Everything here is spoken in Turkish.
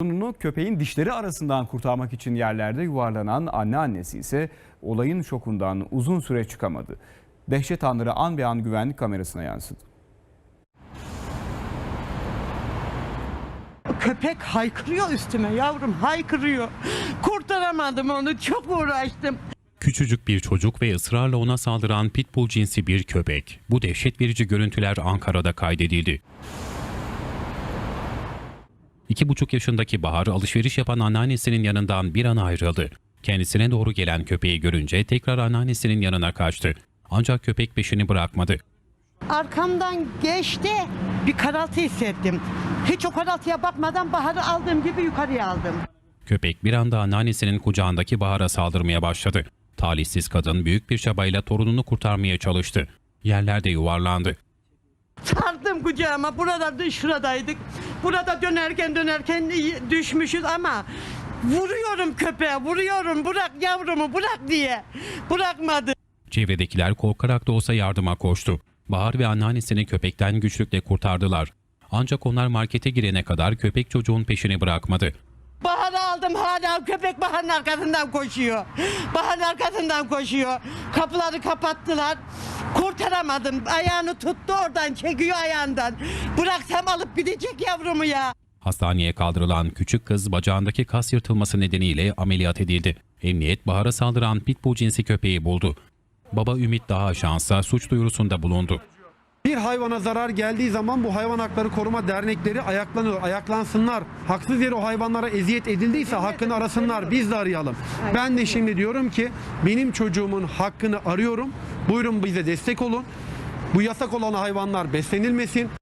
Torununu köpeğin dişleri arasından kurtarmak için yerlerde yuvarlanan anneannesi ise olayın şokundan uzun süre çıkamadı. Dehşet anları an be an güvenlik kamerasına yansıdı. Köpek haykırıyor üstüme yavrum haykırıyor. Kurtaramadım onu çok uğraştım. Küçücük bir çocuk ve ısrarla ona saldıran pitbull cinsi bir köpek. Bu dehşet verici görüntüler Ankara'da kaydedildi. İki buçuk yaşındaki Bahar alışveriş yapan anneannesinin yanından bir an ayrıldı. Kendisine doğru gelen köpeği görünce tekrar anneannesinin yanına kaçtı. Ancak köpek peşini bırakmadı. Arkamdan geçti bir karaltı hissettim. Hiç o karaltıya bakmadan Bahar'ı aldığım gibi yukarıya aldım. Köpek bir anda anneannesinin kucağındaki Bahar'a saldırmaya başladı. Talihsiz kadın büyük bir çabayla torununu kurtarmaya çalıştı. Yerlerde yuvarlandı. Sardım kucağıma burada şuradaydık. Burada dönerken dönerken düşmüşüz ama vuruyorum köpeğe vuruyorum bırak yavrumu bırak diye. Bırakmadı. Çevredekiler korkarak da olsa yardıma koştu. Bahar ve anneannesini köpekten güçlükle kurtardılar. Ancak onlar markete girene kadar köpek çocuğun peşini bırakmadı. Bahar'ı aldım hala köpek Bahar'ın arkasından koşuyor. Bahar'ın arkasından koşuyor. Kapıları kapattılar. Kurtaramadım. Ayağını tuttu oradan çekiyor ayağından. Bıraksam alıp gidecek yavrumu ya. Hastaneye kaldırılan küçük kız bacağındaki kas yırtılması nedeniyle ameliyat edildi. Emniyet Bahar'a saldıran pitbull cinsi köpeği buldu. Baba Ümit daha şansa suç duyurusunda bulundu. Hayvana zarar geldiği zaman bu hayvan hakları koruma dernekleri ayaklanıyor. Ayaklansınlar. Haksız yere o hayvanlara eziyet edildiyse hakkını arasınlar. Biz de arayalım. Ben de şimdi diyorum ki benim çocuğumun hakkını arıyorum. Buyurun bize destek olun. Bu yasak olan hayvanlar beslenilmesin.